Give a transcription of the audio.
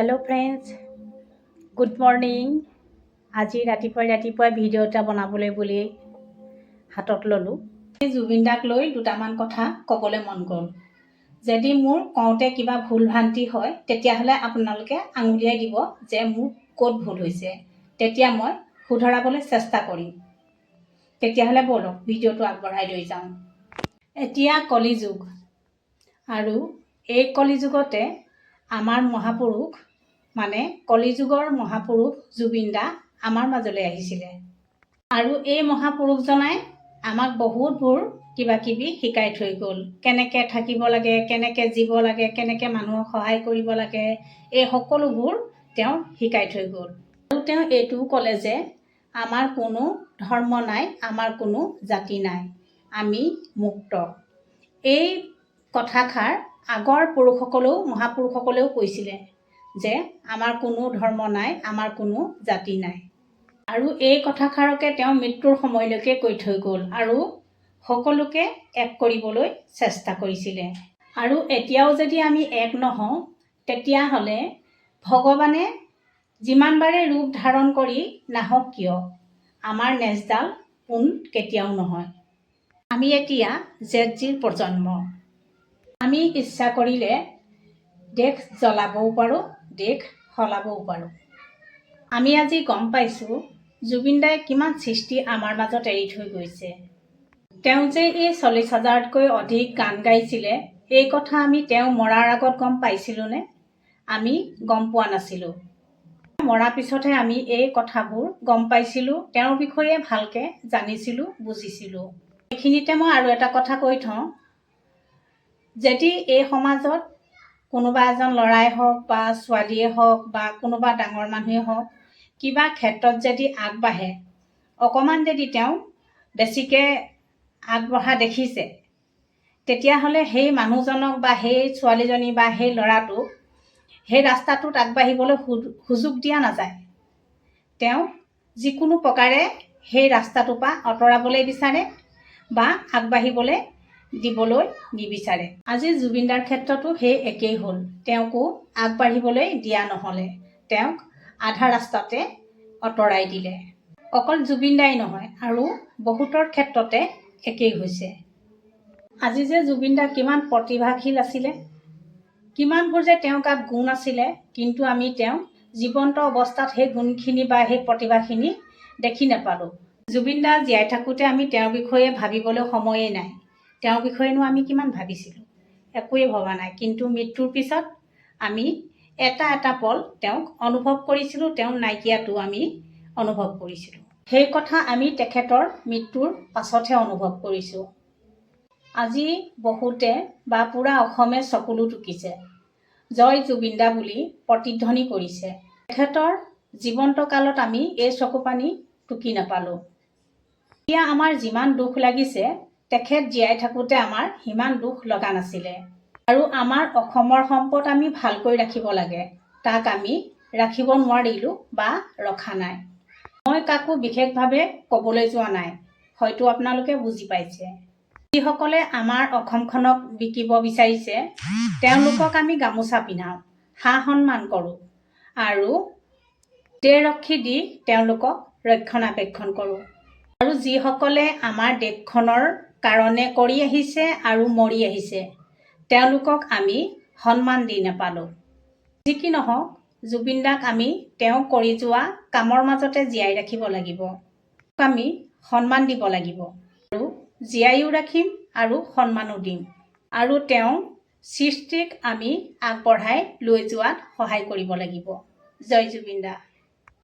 Hello friends good morning আজি ৰাতিপুৱাই ৰাতিপুৱাই ভিডিঅ' এটা বনাবলৈ বুলি হাতত ল'লোঁ। জুবিন দাক লৈ দুটামান কথা ক'বলৈ মন গ'ল। যদি মোৰ কওঁতে কিবা ভুল ভ্ৰান্তি হয় তেতিয়াহ'লে আপোনালোকে আঙুলিয়াই দিব যে মোৰ ক'ত ভুল হৈছে। তেতিয়া মই শুধৰাবলৈ চেষ্টা কৰিম। তেতিয়াহ'লে ব'লক ভিডিঅ'টো আগবঢ়াই লৈ যাওঁ। এতিয়া কলিযুগ। আৰু এই কলিযুগতে আমাৰ মহাপুৰুষ মানে কলিযুগৰ মহাপুৰুষ জুবিন দা আমাৰ মাজলৈ আহিছিলে। আৰু এই মহাপুৰুষজনাই আমাক বহুতবোৰ কিবা কিবি শিকাই থৈ গ'ল। কেনেকৈ থাকিব লাগে কেনেকৈ জীব লাগে কেনেকৈ মানুহক সহায় কৰিব লাগে এই সকলোবোৰ তেওঁ শিকাই থৈ গ'ল। আৰু তেওঁ এইটোও ক'লে যে আমাৰ কোনো ধৰ্ম নাই আমাৰ কোনো জাতি নাই। আমি মুক্ত। এই কথাষাৰ আগৰ পুৰুষসকলেও মহাপুৰুষসকলেও কৈছিলে। যে আমাৰ কোনো ধৰ্ম নাই আমাৰ কোনো জাতি নাই। আৰু এই কথাষাৰকে তেওঁ মৃত্যুৰ সময়লৈকে কৈ থৈ গ'ল আৰু সকলোকে এক কৰিবলৈ চেষ্টা কৰিছিলে। আৰু এতিয়াও যদি আমি এক নহওঁ তেতিয়াহ'লে ভগৱানে যিমানবাৰে ৰূপ ধাৰণ কৰি নাহক কিয়? আমাৰ নেজডাল পোন কেতিয়াও নহয়। আমি এতিয়া জেদ জিৰ প্ৰজন্ম। আমি ইচ্ছা কৰিলে দেশ জ্বলাবও পাৰোঁ দেশ সলাবও পাৰোঁ। আমি আজি গম পাইছোঁ জুবিন দাই কিমান সৃষ্টি আমাৰ মাজত এৰি থৈ গৈছে। তেওঁ যে এই চল্লিছ হাজাৰতকৈ অধিক গান গাইছিলে এই কথা আমি তেওঁ মৰাৰ আগত গম পাইছিলোঁনে? আমি গম পোৱা নাছিলোঁ। মৰাৰ পিছতহে আমি এই কথাবোৰ গম পাইছিলোঁ তেওঁৰ বিষয়ে ভালকৈ জানিছিলোঁ বুজিছিলোঁ। এইখিনিতে মই আৰু এটা কথা কৈ থওঁ। যদি এই সমাজত কোনোবা এজন ল'ৰাই হওক বা ছোৱালীয়ে হওক বা কোনোবা ডাঙৰ মানুহেই হওক কিবা ক্ষেত্ৰত যদি আগবাঢ়ে অকণমান যদি তেওঁ বেছিকৈ আগবঢ়া দেখিছে তেতিয়াহ'লে সেই মানুহজনক বা সেই ছোৱালীজনী বা সেই ল'ৰাটোক সেই ৰাস্তাটোত আগবাঢ়িবলৈ সুযোগ দিয়া নাযায়। তেওঁ যিকোনো প্ৰকাৰে সেই ৰাস্তাটোৰ পৰা আঁতৰাবলৈ বিচাৰে বা আগবাঢ়িবলৈ দিবলৈ নিবিচাৰে। আজি জুবিনদাৰ ক্ষেত্ৰতো সেই একেই হ'ল। তেওঁকো আগবাঢ়িবলৈ দিয়া নহ'লে। তেওঁক আধা ৰাস্তাতে আঁতৰাই দিলে। অকল জুবিন দাই নহয় আৰু বহুতৰ ক্ষেত্ৰতে একেই হৈছে। আজি যে জুবিন দা কিমান প্ৰতিভাশীল আছিলে কিমানবোৰ যে তেওঁৰ গাত গুণ আছিলে কিন্তু আমি তেওঁক জীৱন্ত অৱস্থাত সেই গুণখিনি বা সেই প্ৰতিভাখিনি দেখি নাপালোঁ। জুবিন দা জীয়াই থাকোঁতে আমি তেওঁৰ বিষয়ে ভাবিবলৈ সময়েই নাই। তেওঁৰ বিষয়েনো আমি কিমান ভাবিছিলোঁ? একোৱেই ভবা নাই। কিন্তু মৃত্যুৰ পিছত আমি এটা এটা পল তেওঁক অনুভৱ কৰিছিলোঁ তেওঁৰ নাইকিয়াটো আমি অনুভৱ কৰিছিলোঁ। সেই কথা আমি তেখেতৰ মৃত্যুৰ পাছতহে অনুভৱ কৰিছোঁ। আজি বহুতে বা পূৰা অসমে চকুলো টুকিছে। জয় জুবিন দা বুলি প্ৰতিধ্বনি কৰিছে। তেখেতৰ জীৱন্ত কালত আমি এই চকু পানী টুকি নাপালোঁ। এতিয়া আমাৰ যিমান দুখ লাগিছে তেখেত জীয়াই থাকোঁতে আমাৰ সিমান দুখ লগা নাছিলে। আৰু আমাৰ অসমৰ সম্পদ আমি ভালকৈ ৰাখিব লাগে। তাক আমি ৰাখিব নোৱাৰিলোঁ বা ৰখা নাই। মই কাকো বিশেষভাৱে ক'বলৈ যোৱা নাই হয়তো আপোনালোকে বুজি পাইছে। যিসকলে আমাৰ অসমখনক বিকিব বিচাৰিছে তেওঁলোকক আমি গামোচা পিন্ধাওঁ সা সন্মান কৰোঁ আৰু দেহৰক্ষী দি তেওঁলোকক ৰক্ষণাবেক্ষণ কৰোঁ। আৰু যিসকলে আমাৰ দেশখনৰ কাৰণে কৰি আহিছে আৰু মৰি আহিছে। তেওঁলোকক আমি সন্মান দি নাপালোঁ। যি কি নহওক জুবিন দাক আমি তেওঁ কৰি যোৱা কামৰ মাজতে জীয়াই ৰাখিব লাগিব। আমি সন্মান দিব লাগিব। আৰু জীয়াইও ৰাখিম আৰু সন্মানো দিম। আৰু তেওঁ সৃষ্টিক আমি আগবঢ়াই লৈ যোৱাত সহায় কৰিব লাগিব। জয় জুবিন দা